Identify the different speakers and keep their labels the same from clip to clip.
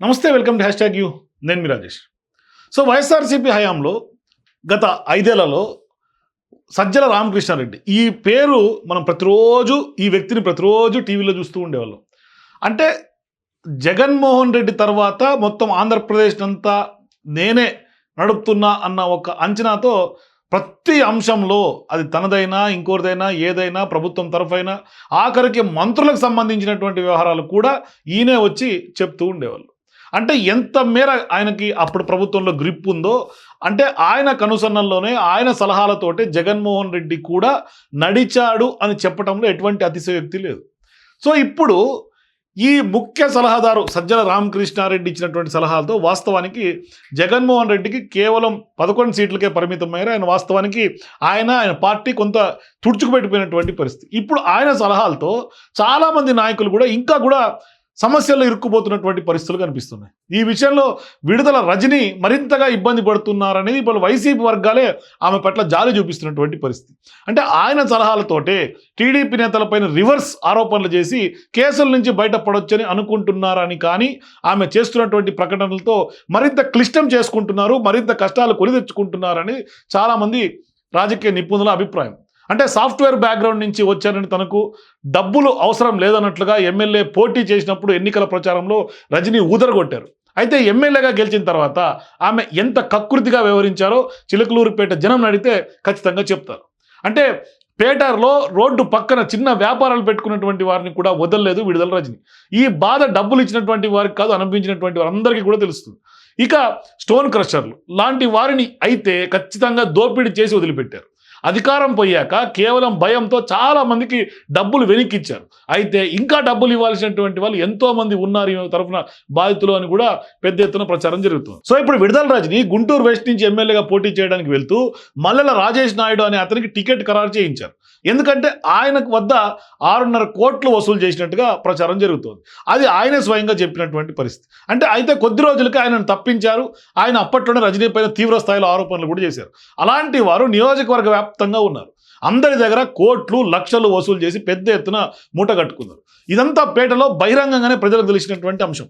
Speaker 1: నమస్తే welcome to hash tag U. నేను మీ రాజేష్. సో వైఎస్ఆర్సీపీ హయాంలో గత ఐదేళ్ళలో సజ్జల రామకృష్ణారెడ్డి ఈ పేరు మనం ప్రతిరోజు ఈ వ్యక్తిని ప్రతిరోజు టీవీలో చూస్తూ ఉండేవాళ్ళం. అంటే జగన్మోహన్ రెడ్డి తర్వాత మొత్తం ఆంధ్రప్రదేశ్ అంతా నేనే నడుపుతున్నా అన్న ఒక అంచనాతో ప్రతి అంశంలో అది తనదైనా ఇంకోరిదైనా ఏదైనా ప్రభుత్వం తరఫైనా ఆఖరికి మంత్రులకు సంబంధించినటువంటి వ్యవహారాలు కూడా ఈయనే వచ్చి చెప్తూ ఉండేవాళ్ళు. అంటే ఎంత మేర ఆయనకి అప్పుడు ప్రభుత్వంలో గ్రిప్ ఉందో అంటే ఆయన కనుసన్నల్లోనే ఆయన సలహాలతోటే జగన్మోహన్ రెడ్డి కూడా నడిచాడు అని చెప్పడంలో ఎటువంటి అతిశయోక్తి లేదు. సో ఇప్పుడు ఈ ముఖ్య సలహాదారు సజ్జల రామకృష్ణారెడ్డి ఇచ్చినటువంటి సలహాలతో వాస్తవానికి జగన్మోహన్ రెడ్డికి కేవలం పదకొండు సీట్లకే పరిమితమయ్యారు. ఆయన వాస్తవానికి ఆయన ఆయన పార్టీ కొంత తుడుచుకుపెట్టిపోయినటువంటి పరిస్థితి. ఇప్పుడు ఆయన సలహాలతో చాలామంది నాయకులు కూడా ఇంకా కూడా సమస్యల్లో ఇరుక్కుపోతున్నటువంటి పరిస్థితులు కనిపిస్తున్నాయి. ఈ విషయంలో విడుదల రజని మరింతగా ఇబ్బంది పడుతున్నారనేది ఇప్పుడు వైసీపీ వర్గాలే ఆమె పట్ల జాలి చూపిస్తున్నటువంటి పరిస్థితి. అంటే ఆయన సలహాలతోటే టీడీపీ నేతలపైన రివర్స్ ఆరోపణలు చేసి కేసుల నుంచి బయటపడొచ్చని అనుకుంటున్నారని కానీ ఆమె చేస్తున్నటువంటి ప్రకటనలతో మరింత క్లిష్టం చేసుకుంటున్నారు మరింత కష్టాలు కొని తెచ్చుకుంటున్నారని చాలామంది రాజకీయ నిపుణుల అభిప్రాయం. అంటే సాఫ్ట్వేర్ బ్యాక్గ్రౌండ్ నుంచి వచ్చారని తనకు డబ్బులు అవసరం లేదన్నట్లుగా ఎమ్మెల్యే పోటీ చేసినప్పుడు ఎన్నికల ప్రచారంలో రజనీ ఊదరగొట్టారు. అయితే ఎమ్మెల్యేగా గెలిచిన తర్వాత ఆమె ఎంత కకృతిగా వ్యవహరించారో చిలకలూరుపేట జనం అడిగితే ఖచ్చితంగా చెప్తారు. అంటే పేటర్లో రోడ్డు పక్కన చిన్న వ్యాపారాలు పెట్టుకున్నటువంటి వారిని కూడా వదలలేదు విడుదల రజని. ఈ బాధ డబ్బులు ఇచ్చినటువంటి వారికి కాదు అనుభవించినటువంటి వారందరికీ కూడా తెలుస్తుంది. ఇక స్టోన్ క్రషర్లు లాంటి వారిని అయితే ఖచ్చితంగా దోపిడీ చేసి వదిలిపెట్టారు. అధికారం పోయాక కేవలం భయంతో చాలామందికి డబ్బులు వెనక్కిచ్చారు. అయితే ఇంకా డబ్బులు ఇవ్వాల్సినటువంటి వాళ్ళు ఎంతోమంది ఉన్నారు ఈ తరఫున బాధితులు అని కూడా పెద్ద ఎత్తున ప్రచారం జరుగుతుంది. సో ఇప్పుడు విడుదల రాజుని గుంటూరు వెస్ట్ నుంచి ఎమ్మెల్యేగా పోటీ చేయడానికి వెళ్తూ మల్లెల రాజేష్ నాయుడు అనే అతనికి టికెట్ ఖరారు చేయించారు. ఎందుకంటే ఆయనకు వద్ద ఆరున్నర కోట్లు వసూలు చేసినట్టుగా ప్రచారం జరుగుతుంది. అది ఆయనే స్వయంగా చెప్పినటువంటి పరిస్థితి. అంటే అయితే కొద్ది రోజులకి ఆయనను తప్పించారు. ఆయన అప్పట్లోనే రజనీ పైన తీవ్ర స్థాయిలో ఆరోపణలు కూడా చేశారు. అలాంటి వారు నియోజకవర్గ వ్యాప్తంగా ఉన్నారు. అందరి దగ్గర కోట్లు లక్షలు వసూలు చేసి పెద్ద ఎత్తున మూట కట్టుకున్నారు. ఇదంతా పేటలో బహిరంగంగానే ప్రజలకు తెలిసినటువంటి అంశం.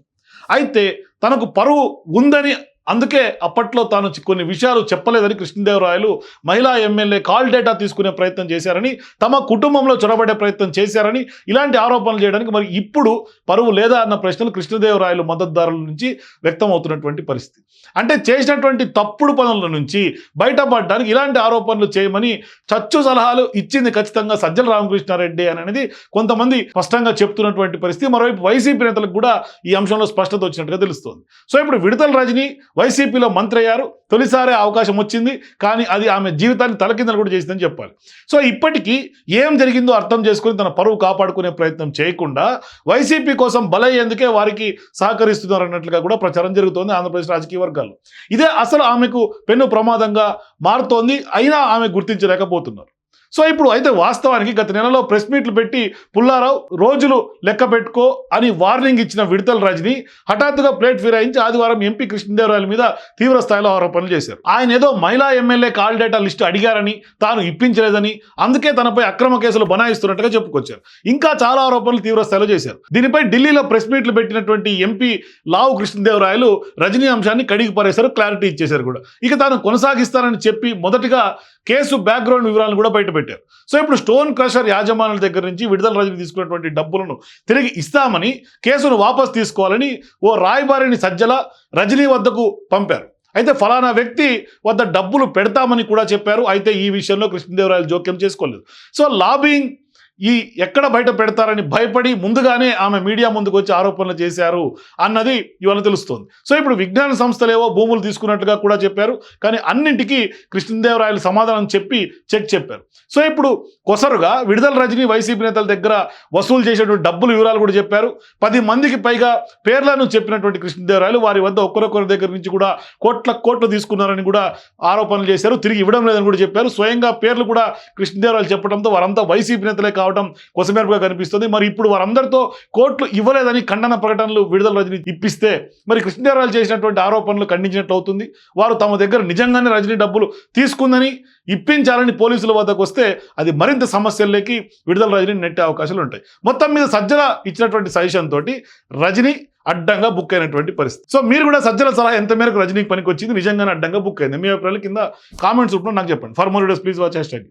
Speaker 1: అయితే తనకు పరువు ఉందని అందుకే అప్పట్లో తాను కొన్ని విషయాలు చెప్పలేదని కృష్ణదేవరాయలు మహిళా ఎమ్మెల్యే కాల్ డేటా తీసుకునే ప్రయత్నం చేశారని తమ కుటుంబంలో చొరబడే ప్రయత్నం చేశారని ఇలాంటి ఆరోపణలు చేయడానికి మరి ఇప్పుడు పరువు లేదా అన్న ప్రశ్నలు కృష్ణదేవరాయలు మద్దతుదారుల నుంచి వ్యక్తం అవుతున్నటువంటి పరిస్థితి. అంటే చేసినటువంటి తప్పుడు పనుల నుంచి బయటపడడానికి ఇలాంటి ఆరోపణలు చేయమని చచ్చు సలహాలు ఇచ్చింది ఖచ్చితంగా సజ్జల రామకృష్ణారెడ్డి అని అనేది కొంతమంది స్పష్టంగా చెప్తున్నటువంటి పరిస్థితి. మరోవైపు వైసీపీ నేతలకు కూడా ఈ అంశంలో స్పష్టత వచ్చినట్టుగా తెలుస్తోంది. సో ఇప్పుడు విడతల రజని వైసీపీలో మంత్రి అయ్యారు. తొలిసారే అవకాశం వచ్చింది. కానీ అది ఆమె జీవితాన్ని తలకిందలు కూడా చేసిందని చెప్పాలి. సో ఇప్పటికీ ఏం జరిగిందో అర్థం చేసుకుని తన పరువు కాపాడుకునే ప్రయత్నం చేయకుండా వైసీపీ కోసం బలయ్యేందుకే వారికి సహకరిస్తున్నారు అన్నట్లుగా కూడా ప్రచారం జరుగుతోంది ఆంధ్రప్రదేశ్ రాజకీయ వర్గాల్లో. ఇదే అసలు ఆమెకు పెన్ను ప్రమాదంగా మారుతోంది. అయినా ఆమె గుర్తించలేకపోతున్నారు. సో ఇప్పుడు అయితే వాస్తవానికి గత నెలలో ప్రెస్ మీట్లు పెట్టి పుల్లారావు రోజులు లెక్క పెట్టుకో అని వార్నింగ్ ఇచ్చిన విడతల రజని హఠాత్తుగా ప్లేట్ ఫిరాయించి ఆదివారం ఎంపీ కృష్ణదేవరాయల మీద తీవ్ర స్థాయిలో ఆరోపణలు చేశారు. ఆయన ఏదో మహిళా ఎమ్మెల్యే కాల్ డేటా లిస్టు అడిగారని తాను ఇప్పించలేదని అందుకే తనపై అక్రమ కేసులు బనాయిస్తున్నట్టుగా చెప్పుకొచ్చారు. ఇంకా చాలా ఆరోపణలు తీవ్ర స్థాయిలో చేశారు. దీనిపై ఢిల్లీలో ప్రెస్ మీట్లు పెట్టినటువంటి ఎంపీ లావు కృష్ణదేవరాయలు రజనీ అంశాన్ని కడిగి పారేశారు క్లారిటీ ఇచ్చేశారు కూడా. ఇక తాను కొనసాగిస్తానని చెప్పి మొదటగా కేసు బ్యాక్గ్రౌండ్ వివరాలను కూడా బయటపెట్టారు సో ఇప్పుడు స్టోన్ క్రషర్ యాజమానుల దగ్గర నుంచి విడుదల రజని తీసుకున్నటువంటి డబ్బులను తిరిగి ఇస్తామని కేసును వాపస్ తీసుకోవాలని ఓ రాయబారిని సజ్జల రజనీ వద్దకు పంపారు. అయితే ఫలానా వ్యక్తి వద్ద డబ్బులు పెడతామని కూడా చెప్పారు. అయితే ఈ విషయంలో కృష్ణదేవరాయలు జోక్యం చేసుకోలేదు. సో లాబింగ్ ఈ ఎక్కడ బయట పెడతారని భయపడి ముందుగానే ఆమె మీడియా ముందుకు వచ్చి ఆరోపణలు చేశారు అన్నది ఇవాళ తెలుస్తోంది. సో ఇప్పుడు విజ్ఞాన సంస్థలేవో భూములు తీసుకున్నట్టుగా కూడా చెప్పారు. కానీ అన్నింటికీ కృష్ణదేవరాయలు సమాధానం చెప్పి చెక్ చెప్పారు. సో ఇప్పుడు కొసరుగా విడుదల రజని వైసీపీ నేతల దగ్గర వసూలు చేసేటువంటి డబ్బులు వివరాలు కూడా చెప్పారు. పది మందికి పైగా పేర్లను చెప్పినటువంటి కృష్ణదేవరాయలు వారి వద్ద ఒక్కరొక్కరి దగ్గర నుంచి కూడా కోట్ల కోట్లు తీసుకున్నారని కూడా ఆరోపణలు చేశారు. తిరిగి ఇవ్వడం లేదని కూడా చెప్పారు. స్వయంగా పేర్లు కూడా కృష్ణదేవరాయలు చెప్పడంతో వారంతా వైసీపీ నేతలే కావడం రావడం కొసమెరుపుగా కనిపిస్తుంది. మరి ఇప్పుడు వారందరితో కోర్టులు ఇవ్వలేదని ఖండన ప్రకటనలు విడుదల రజనీ ఇప్పిస్తే మరి కృష్ణదేవరాయలు చేసినటువంటి ఆరోపణలు ఖండించినట్లు అవుతుంది. వారు తమ దగ్గర నిజంగానే రజనీ డబ్బులు తీసుకుందని ఇప్పించాలని పోలీసుల వద్దకు వస్తే అది మరింత సమస్యల్లోకి విడుదల రజనీని నెట్టే అవకాశాలు ఉంటాయి. మొత్తం మీద సజ్జల ఇచ్చినటువంటి సజెషన్ తోటి రజనీ అడ్డంగా బుక్ అయినటువంటి పరిస్థితి. సో మీరు కూడా సజ్జల సలహా ఎంత మేరకు రజనీకి పనికి వచ్చింది నిజంగానే అడ్డంగా బుక్ అయింది. మీ అభిప్రాయాలు కింద కామెంట్స్ రూపంలో నాకు చెప్పండి. For more videos please watch hash tag